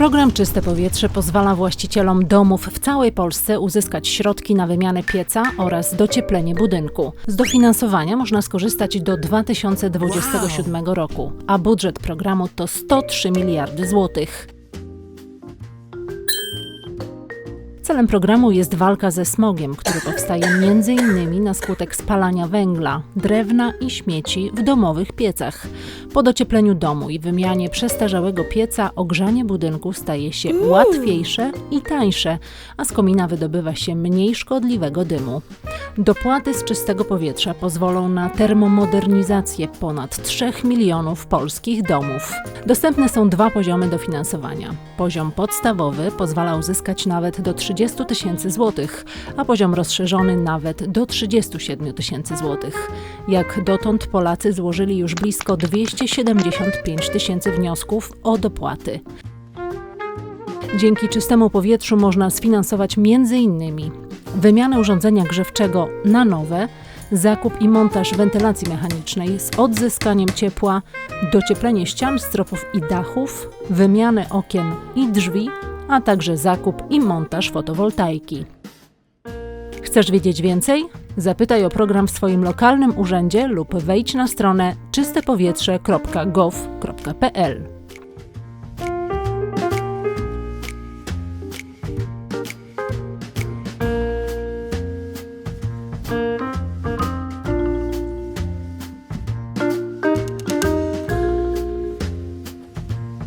Program Czyste Powietrze pozwala właścicielom domów w całej Polsce uzyskać środki na wymianę pieca oraz docieplenie budynku. Z dofinansowania można skorzystać do 2027 roku, a budżet programu to 103 miliardy złotych. Celem programu jest walka ze smogiem, który powstaje m.in. na skutek spalania węgla, drewna i śmieci w domowych piecach. Po dociepleniu domu i wymianie przestarzałego pieca ogrzanie budynku staje się łatwiejsze i tańsze, a z komina wydobywa się mniej szkodliwego dymu. Dopłaty z czystego powietrza pozwolą na termomodernizację ponad 3 milionów polskich domów. Dostępne są dwa poziomy dofinansowania. Poziom podstawowy pozwala uzyskać nawet do 30 tysięcy złotych, a poziom rozszerzony nawet do 37 tysięcy złotych. Jak dotąd Polacy złożyli już blisko 275 tysięcy wniosków o dopłaty. Dzięki czystemu powietrzu można sfinansować m.in. wymianę urządzenia grzewczego na nowe, zakup i montaż wentylacji mechanicznej z odzyskaniem ciepła, docieplenie ścian, stropów i dachów, wymianę okien i drzwi, a także zakup i montaż fotowoltaiki. Chcesz wiedzieć więcej? Zapytaj o program w swoim lokalnym urzędzie lub wejdź na stronę czystepowietrze.gov.pl.